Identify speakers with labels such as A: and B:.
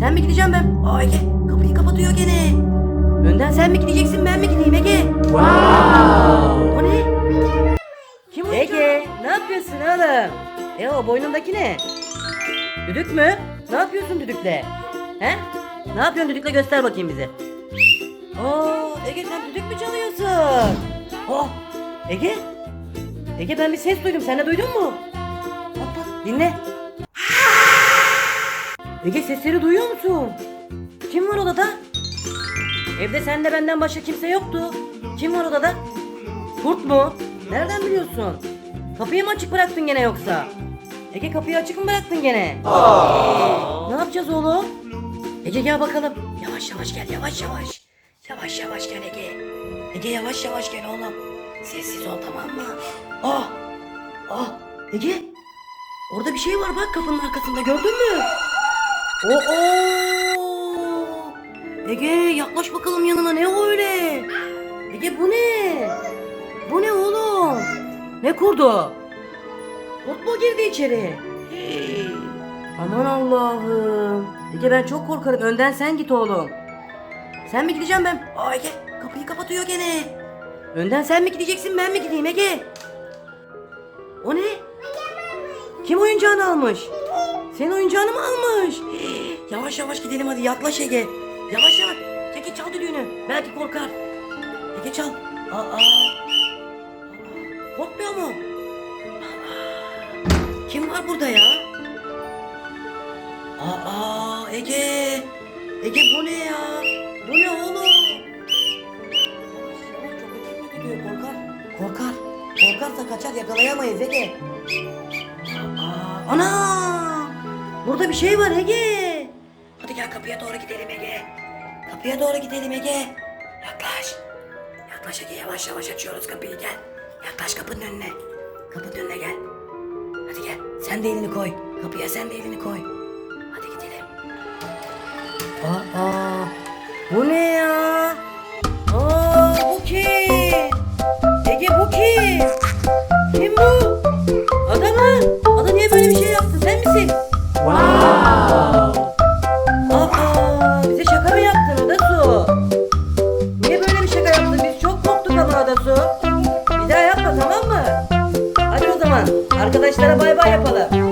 A: Sen mi gideceğim ben? Aa Ege kapıyı kapatıyor gene. Önden sen mi gideceksin ben mi gideyim Ege? O ne? Kim o? Ege ne yapıyorsun oğlum? E o boynundaki ne? Düdük mü? Ne yapıyorsun düdükle? He? Ne yapıyorsun düdükle göster bakayım bize. Aa Ege sen düdük mü çalıyorsun? Oh Ege? Ege ben bir ses duydum sen de duydun mu? Bak bak dinle. Ege sesleri duyuyor musun? Kim var odada? Evde sende benden başka kimse yoktu. Kim var odada? Kurt mu? Nereden biliyorsun? Kapıyı mı açık bıraktın gene yoksa? Ege kapıyı açık mı bıraktın gene? Ee, ne yapacağız oğlum? Ege gel bakalım. Yavaş yavaş gel yavaş yavaş. Yavaş yavaş gel Ege. Ege yavaş yavaş gel oğlum. Sessiz ol tamam mı? Ah! Ah! Ege! Orada bir şey var bak kapının arkasında gördün mü? Oo! Ege yaklaş bakalım yanına ne o öyle? Ege bu ne? Bu ne oğlum? Ne kurdu? Kurt mu girdi içeri? Aman Allah'ım. Ege ben çok korkarım. Önden sen git oğlum. Sen mi gideceğim ben? Aa Ege kapıyı kapatıyor gene. Önden sen mi gideceksin ben mi gideyim Ege? O ne? Kim oyuncağını almış? Senin oyuncağını mı almış? Yavaş yavaş gidelim hadi yaklaş Ege. Yavaş yavaş. Ege çal düdüğünü. Belki korkar. Ege çal. Aa. Aa. Korkmuyor mu? Kim var burada ya? Aa Ege. Ege bu ne ya? Bu ne oğlum? Korkar. Korkar. Korkarsa kaçar yakalayamayız Ege. Aa! Burada bir şey var Ege. Hadi gel kapıya doğru gidelim Ege. Kapıya doğru gidelim Ege. Yaklaş. Yaklaş Ege yavaş yavaş açıyoruz kapıyı gel. Yaklaş kapının önüne. Kapının önüne gel. Hadi gel. Sen de elini koy. Kapıya sen de elini koy. Hadi gidelim. Aa, bu ne arkadaşlara bay bay yapalım.